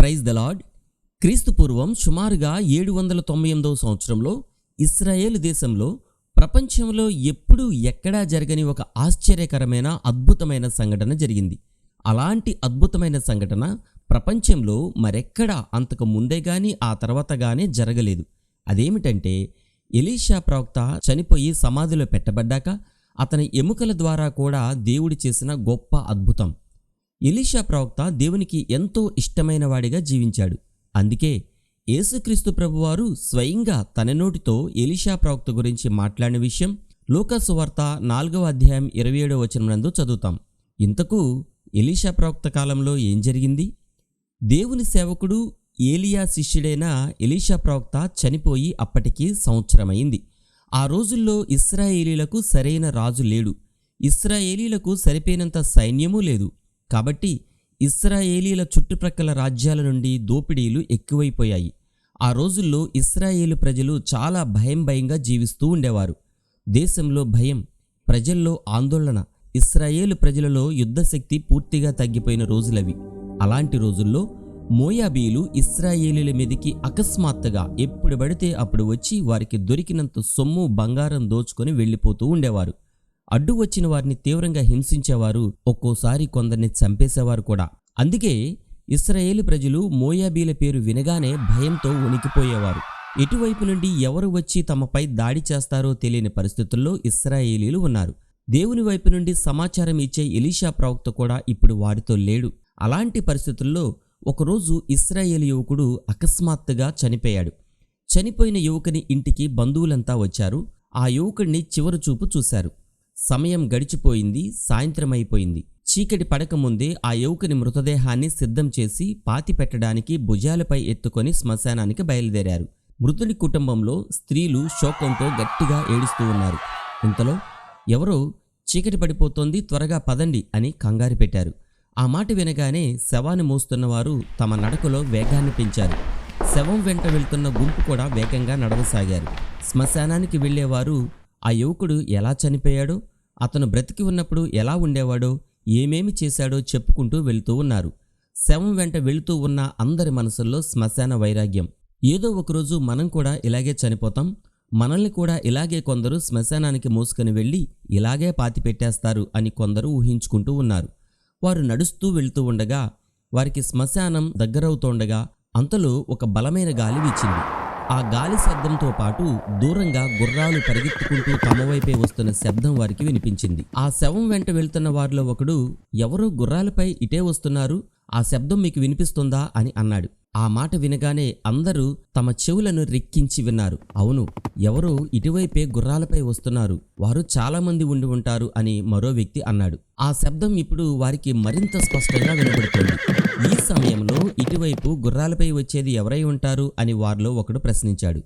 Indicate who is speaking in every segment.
Speaker 1: Praise the lord క్రీస్తు పూర్వం సుమారుగా ఏడు వందల తొంభై ఎనిమిదవ సంవత్సరంలో ఇస్రాయేల్ దేశంలో ప్రపంచంలో ఎప్పుడూ ఎక్కడా జరగని ఒక ఆశ్చర్యకరమైన అద్భుతమైన సంఘటన జరిగింది. అలాంటి అద్భుతమైన సంఘటన ప్రపంచంలో మరెక్కడా అంతకు ముందే కానీ ఆ తర్వాత కానీ జరగలేదు. అదేమిటంటే ఎలీషా ప్రవక్త చనిపోయి సమాధిలో పెట్టబడ్డాక అతని ఎముకల ద్వారా కూడా దేవుడు చేసిన గొప్ప అద్భుతం. ఎలీషా ప్రవక్త దేవునికి ఎంతో ఇష్టమైన వాడిగా జీవించాడు. అందుకే యేసుక్రీస్తు ప్రభువారు స్వయంగా తన నోటితో ఎలీషా ప్రవక్త గురించి మాట్లాడిన విషయం లూకాసు వార్త నాలుగవ అధ్యాయం ఇరవై ఏడవ వచనం నందు చదువుతాం. ఇంతకు ఎలీషా ప్రవక్త కాలంలో ఏం జరిగింది? దేవుని సేవకుడు ఏలియా శిష్యుడైన ఎలీషా ప్రవక్త చనిపోయి అప్పటికి సంవత్సరమైంది. ఆ రోజుల్లో ఇస్రాయేలీలకు సరైన రాజు లేడు. ఇస్రాయేలీలకు సరిపోయినంత సైన్యమూ లేదు. కాబట్టి ఇస్రాయేలీల చుట్టుప్రక్కల రాజ్యాల నుండి దోపిడీలు ఎక్కువైపోయాయి. ఆ రోజుల్లో ఇస్రాయేలు ప్రజలు చాలా భయం భయంగా జీవిస్తూ ఉండేవారు. దేశంలో భయం ప్రజల్లో ఆందోళన ఇస్రాయేలు ప్రజలలో యుద్ధశక్తి పూర్తిగా తగ్గిపోయిన రోజులవి. అలాంటి రోజుల్లో మోయాబీలు ఇస్రాయేలీల మీదకి అకస్మాత్తుగా ఎప్పుడు పడితే అప్పుడు వచ్చి వారికి దొరికినంత సొమ్ము బంగారం దోచుకొని వెళ్ళిపోతూ ఉండేవారు. అడ్డు వచ్చిన వారిని తీవ్రంగా హింసించేవారు ఒక్కోసారి కొందరిని చంపేసేవారు కూడా. అందుకే ఇస్రాయేలీ ప్రజలు మోయాబీల పేరు వినగానే భయంతో వణికిపోయేవారు. ఎటువైపు నుండి ఎవరు వచ్చి తమపై దాడి చేస్తారో తెలియని పరిస్థితుల్లో ఇస్రాయేలీలు ఉన్నారు. దేవుని వైపు నుండి సమాచారం ఇచ్చే ఎలీషా ప్రవక్త కూడా ఇప్పుడు వారితో లేడు. అలాంటి పరిస్థితుల్లో ఒకరోజు ఇస్రాయేల్ యువకుడు అకస్మాత్తుగా చనిపోయాడు. చనిపోయిన యువకుని ఇంటికి బంధువులంతా వచ్చారు. ఆ యువకుడిని చివరి చూపు చూశారు. సమయం గడిచిపోయింది సాయంత్రం అయిపోయింది చీకటి పడకముందే ఆ యువకుని మృతదేహాన్ని సిద్ధం చేసి పాతి పెట్టడానికి భుజాలపై ఎత్తుకొని శ్మశానానికి బయలుదేరారు. మృతుడి కుటుంబంలో స్త్రీలు శోకంతో గట్టిగా ఏడుస్తూ ఉన్నారు. ఇంతలో ఎవరో చీకటి పడిపోతోంది త్వరగా పదండి అని కంగారు పెట్టారు. ఆ మాట వినగానే శవాన్ని మోస్తున్నవారు తమ నడకలో వేగాన్ని పెంచారు. శవం వెంట వెళ్తున్న గుంపు కూడా వేగంగా నడవసాగారు. శ్మశానానికి వెళ్ళేవారు ఆ యువకుడు ఎలా చనిపోయాడో అతను బ్రతికి ఉన్నప్పుడు ఎలా ఉండేవాడో ఏమేమి చేశాడో చెప్పుకుంటూ వెళుతూ ఉన్నారు. శవం వెంట వెళుతూ ఉన్న అందరి మనసుల్లో శ్మశాన వైరాగ్యం. ఏదో ఒకరోజు మనం కూడా ఇలాగే చనిపోతాం. మనల్ని కూడా ఇలాగే కొందరు శ్మశానానికి మోసుకొని వెళ్ళి ఇలాగే పాతి పెట్టేస్తారు అని కొందరు ఊహించుకుంటూ ఉన్నారు. వారు నడుస్తూ వెళుతూ ఉండగా వారికి శ్మశానం దగ్గరవుతుండగా అంతలో ఒక బలమైన గాలి వీచింది. ఆ గాలి శబ్దంతో పాటు దూరంగా గుర్రాలు పరిగెత్తుకుంటూ తమ వైపే వస్తున్న శబ్దం వారికి వినిపించింది. ఆ శవం వెంట వెళ్తున్న వారిలో ఒకడు ఎవరో గుర్రాలపై ఇటే వస్తున్నారు? ఆ శబ్దం మీకు వినిపిస్తుందా? అని అన్నాడు. ఆ మాట వినగానే అందరూ తమ చెవులను రెక్కించి విన్నారు. అవును ఎవరో ఇటువైపే గుర్రాలపై వస్తున్నారు. వారు చాలామంది ఉండి ఉంటారు అని మరో వ్యక్తి అన్నాడు. ఆ శబ్దం ఇప్పుడు వారికి మరింత స్పష్టంగా వినబడుతుంది. ఈ సమయంలో ఇటువైపు గుర్రాలపై వచ్చేది ఎవరై ఉంటారు అని వారిలో ఒకడు ప్రశ్నించాడు.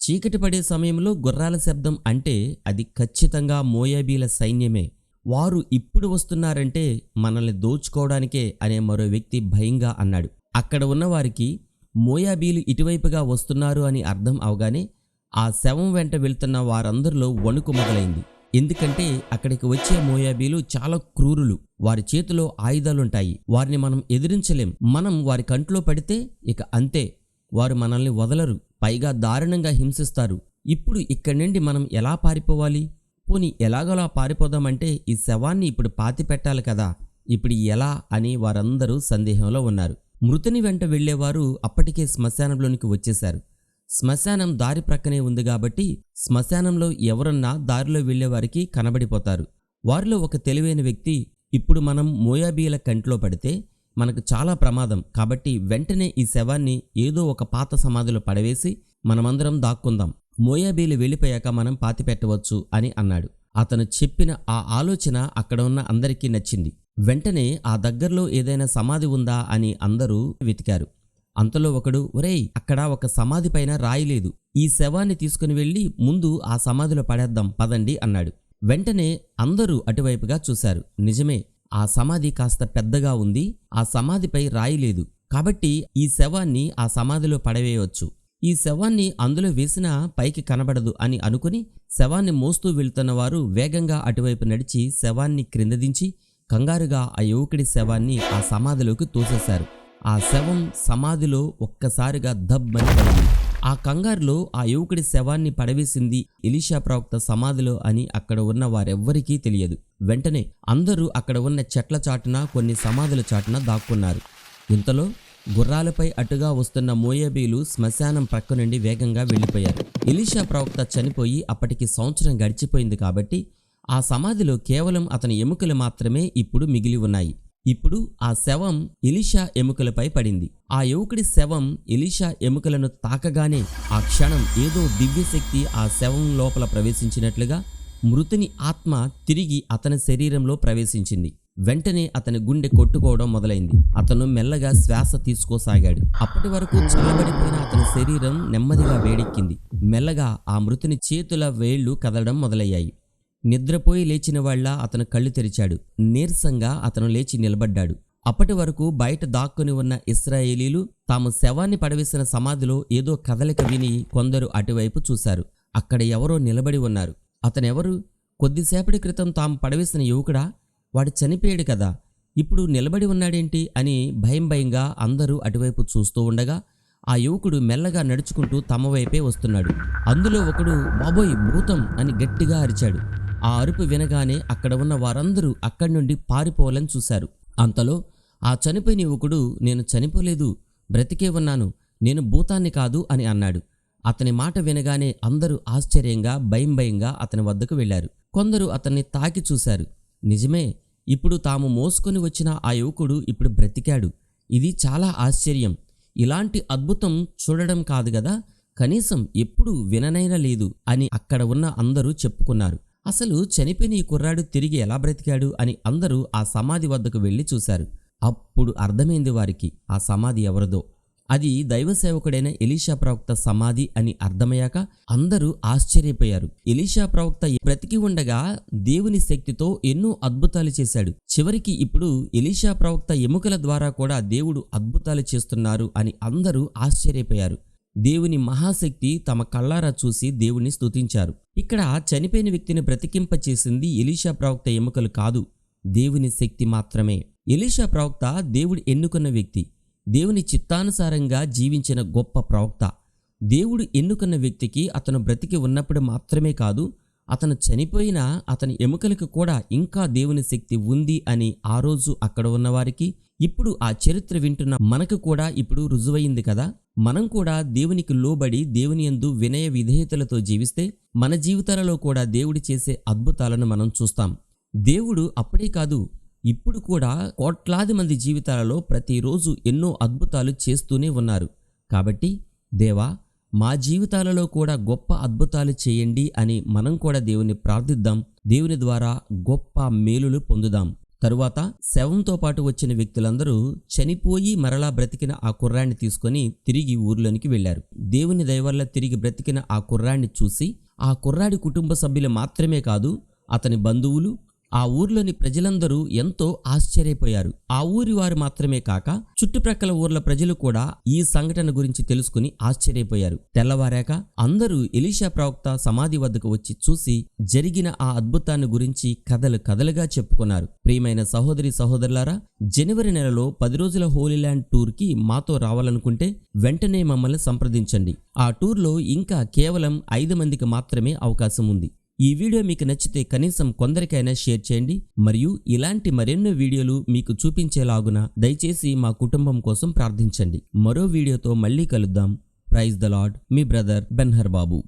Speaker 1: చీకటి పడే సమయంలో గుర్రాల శబ్దం అంటే అది ఖచ్చితంగా మోయాబీల సైన్యమే. వారు ఇప్పుడు వస్తున్నారంటే మనల్ని దోచుకోవడానికే అనే మరో వ్యక్తి భయంగా అన్నాడు. అక్కడ ఉన్నవారికి మోయాబీలు ఇటువైపుగా వస్తున్నారు అని అర్థం అవగానే ఆ శవం వెంట వెళ్తున్న వారందరిలో వణుకు మొదలైంది. ఎందుకంటే అక్కడికి వచ్చే మోయాబీలు చాలా క్రూరులు. వారి చేతిలో ఆయుధాలుంటాయి. వారిని మనం ఎదిరించలేం. మనం వారి కంట్లో పడితే ఇక అంతే. వారు మనల్ని వదలరు. పైగా దారుణంగా హింసిస్తారు. ఇప్పుడు ఇక్కడి నుండి మనం ఎలా పారిపోవాలి? పోనీ ఎలాగోలా పారిపోదామంటే ఈ శవాన్ని ఇప్పుడు పాతి పెట్టాలి కదా. ఇప్పుడు ఎలా? అని వారందరూ సందేహంలో ఉన్నారు. మృతుని వెంట వెళ్ళేవారు అప్పటికే శ్మశానంలోనికి వచ్చేశారు. శ్మశానం దారి ప్రక్కనే ఉంది కాబట్టి శ్మశానంలో ఎవరన్నా దారిలో వెళ్ళేవారికి కనబడిపోతారు. వారిలో ఒక తెలివైన వ్యక్తి ఇప్పుడు మనం మోయాబీల కంట్లో పడితే మనకు చాలా ప్రమాదం. కాబట్టి వెంటనే ఈ శవాన్ని ఏదో ఒక పాత సమాధిలో పడవేసి మనమందరం దాక్కుందాం. మోయాబీలు వెళ్ళిపోయాక మనం పాతి పెట్టవచ్చు అని అన్నాడు. అతను చెప్పిన ఆ ఆలోచన అక్కడ ఉన్న అందరికీ నచ్చింది. వెంటనే ఆ దగ్గరలో ఏదైనా సమాధి ఉందా అని అందరూ వెతికారు. అంతలో ఒకడు ఒరేయ్ అక్కడ ఒక సమాధి పైన రాయలేదు ఈ శవాన్ని తీసుకుని వెళ్ళి ముందు ఆ సమాధిలో పడేద్దాం పదండి అన్నాడు. వెంటనే అందరూ అటువైపుగా చూశారు. నిజమే ఆ సమాధి కాస్త పెద్దగా ఉంది. ఆ సమాధిపై రాయి లేదు. కాబట్టి ఈ శవాన్ని ఆ సమాధిలో పడవేయవచ్చు ఈ శవాన్ని అందులో వేసినా పైకి కనబడదు అని అనుకుని శవాన్ని మోస్తూ వెళ్తున్న వారు వేగంగా అటువైపు నడిచి శవాన్ని క్రిందదించి కంగారుగా ఆ యువకుడి శవాన్ని ఆ సమాధిలోకి తోసేశారు. ఆ శవం సమాధిలో ఒక్కసారిగా దబ్బని పడింది. ఆ కంగారులో ఆ యువకుడి శవాన్ని పడవేసింది ఇలీషా ప్రవక్త సమాధిలో అని అక్కడ ఉన్న వారెవ్వరికీ తెలియదు. వెంటనే అందరూ అక్కడ ఉన్న చెట్ల చాటున కొన్ని సమాధుల చాటున దాక్కున్నారు. ఇంతలో గుర్రాలపై అటుగా వస్తున్న మోయబీలు శ్మశానం ప్రక్క నుండి వేగంగా వెళ్ళిపోయారు. ఇలీషా ప్రవక్త చనిపోయి అప్పటికి సంవత్సరం గడిచిపోయింది కాబట్టి ఆ సమాధిలో కేవలం అతని ఎముకలు మాత్రమే ఇప్పుడు మిగిలి ఉన్నాయి. ఇప్పుడు ఆ శవం ఎలిషా ఎముకలపై పడింది. ఆ యువకుడి శవం ఎలిషా ఎముకలను తాకగానే ఆ క్షణం ఏదో దివ్యశక్తి ఆ శవం లోపల ప్రవేశించినట్లుగా మృతుని ఆత్మ తిరిగి అతని శరీరంలో ప్రవేశించింది. వెంటనే అతని గుండె కొట్టుకోవడం మొదలైంది. అతను మెల్లగా శ్వాస తీసుకోసాగాడు. అప్పటి వరకు చల్లబడిపోయిన అతని శరీరం నెమ్మదిగా వేడెక్కింది. మెల్లగా ఆ మృతుని చేతుల వేళ్ళు కదలడం మొదలయ్యాయి. నిద్రపోయి లేచిన వాళ్ళ అతను కళ్ళు తెరిచాడు. నీరసంగా అతను లేచి నిలబడ్డాడు. అప్పటి వరకు బయట దాక్కుని ఉన్న ఇస్రాయేలీలు తాము శవాన్ని పడవేసిన సమాధిలో ఏదో కదలిక విని కొందరు అటువైపు చూశారు. అక్కడ ఎవరో నిలబడి ఉన్నారు. అతనెవరు? కొద్దిసేపటి క్రితం తాము పడవేసిన యువకుడా? వాడు చనిపోయాడు కదా. ఇప్పుడు నిలబడి ఉన్నాడేంటి అని భయం భయంగా అందరూ అటువైపు చూస్తూ ఉండగా ఆ యువకుడు మెల్లగా నడుచుకుంటూ తమ వైపే వస్తున్నాడు. అందులో ఒకడు బాబోయ్ భూతం అని గట్టిగా అరిచాడు. ఆ అరుపు వినగానే అక్కడ ఉన్న వారందరూ అక్కడి నుండి పారిపోవాలని చూశారు. అంతలో ఆ చనిపోయిన యువకుడు నేను చనిపోలేదు బ్రతికే ఉన్నాను నేను భూతాన్ని కాదు అని అన్నాడు. అతని మాట వినగానే అందరూ ఆశ్చర్యంగా భయం భయంగా అతని వద్దకు వెళ్ళారు కొందరు అతన్ని తాకి చూశారు. నిజమే ఇప్పుడు తాము మోసుకొని వచ్చిన ఆ యువకుడు ఇప్పుడు బ్రతికాడు. ఇది చాలా ఆశ్చర్యం. ఇలాంటి అద్భుతం చూడడం కాదు కదా కనీసం ఎప్పుడు విననైనా లేదు అని అక్కడ ఉన్న అందరూ చెప్పుకున్నారు. అసలు చనిపోయిన ఈ కుర్రాడు తిరిగి ఎలా బ్రతికాడు అని అందరూ ఆ సమాధి వద్దకు వెళ్ళి చూశారు. అప్పుడు అర్థమైంది వారికి ఆ సమాధి ఎవరిదో. అది దైవసేవకుడైన ఎలీషా ప్రవక్త సమాధి అని అర్థమయ్యాక అందరూ ఆశ్చర్యపోయారు. ఎలీషా ప్రవక్త బ్రతికి ఉండగా దేవుని శక్తితో ఎన్నో అద్భుతాలు చేశాడు. చివరికి ఇప్పుడు ఎలీషా ప్రవక్త ఎముకల ద్వారా కూడా దేవుడు అద్భుతాలు చేస్తున్నారు అని అందరూ ఆశ్చర్యపోయారు. దేవుని మహాశక్తి తమ కళ్ళారా చూసి దేవుణ్ణి స్తుతించారు. ఇక్కడ చనిపోయిన వ్యక్తిని బ్రతికింపచేసింది ఎలీషా ప్రవక్త ఎముకలు కాదు దేవుని శక్తి మాత్రమే. ఎలీషా ప్రవక్త దేవుడు ఎన్నుకున్న వ్యక్తి. దేవుని చిత్తానుసారంగా జీవించిన గొప్ప ప్రవక్త. దేవుడు ఎన్నుకున్న వ్యక్తికి అతను బ్రతికి ఉన్నప్పుడు మాత్రమే కాదు అతను చనిపోయినా అతని ఎముకలకు కూడా ఇంకా దేవుని శక్తి ఉంది అని ఆ రోజు అక్కడ ఉన్నవారికి ఇప్పుడు ఆ చరిత్ర వింటున్న మనకు కూడా ఇప్పుడు రుజువైంది కదా. మనం కూడా దేవునికి లోబడి దేవుని యందు వినయ విధేయతలతో జీవిస్తే మన జీవితాలలో కూడా దేవుడు చేసే అద్భుతాలను మనం చూస్తాం. దేవుడు అప్పుడే కాదు ఇప్పుడు కూడా కోట్లాది మంది జీవితాలలో ప్రతిరోజు ఎన్నో అద్భుతాలు చేస్తూనే ఉన్నారు. కాబట్టి దేవా మా జీవితాలలో కూడా గొప్ప అద్భుతాలు చేయండి అని మనం కూడా దేవుని ప్రార్థిద్దాం. దేవుని ద్వారా గొప్ప మేలులు పొందుదాం. తరువాత శవంతో పాటు వచ్చిన వ్యక్తులందరూ చనిపోయి మరలా బ్రతికిన ఆ కుర్రాన్ని తీసుకొని తిరిగి ఊర్లోనికి వెళ్ళారు దేవుని దయవల్ల తిరిగి బ్రతికిన ఆ కుర్రాన్ని చూసి ఆ కుర్రాడి కుటుంబ సభ్యులు మాత్రమే కాదు అతని బంధువులు ఆ ఊర్లోని ప్రజలందరూ ఎంతో ఆశ్చర్యపోయారు. ఆ ఊరి వారు మాత్రమే కాక చుట్టుప్రక్కల ఊర్ల ప్రజలు కూడా ఈ సంఘటన గురించి తెలుసుకుని ఆశ్చర్యపోయారు. తెల్లవారాక అందరూ ఎలీషా ప్రవక్త సమాధి వద్దకు వచ్చి చూసి జరిగిన ఆ అద్భుతాన్ని గురించి కథలు కథలుగా చెప్పుకున్నారు. ప్రియమైన సహోదరి సహోదరులారా జనవరి నెలలో పది రోజుల హోలీల్యాండ్ టూర్కి మాతో రావాలనుకుంటే వెంటనే మమ్మల్ని సంప్రదించండి. ఆ టూర్లో ఇంకా కేవలం ఐదు మందికి మాత్రమే అవకాశం ఉంది. ఈ వీడియో మీకు నచ్చితే కనీసం కొందరికైనా షేర్ చేయండి మరియు ఇలాంటి మరెన్నో వీడియోలు మీకు చూపించేలాగున దయచేసి మా కుటుంబం కోసం ప్రార్థించండి. మరో వీడియోతో మళ్ళీ కలుద్దాం. ప్రైజ్ ద లాడ్ మీ బ్రదర్ బెన్హర్ బాబు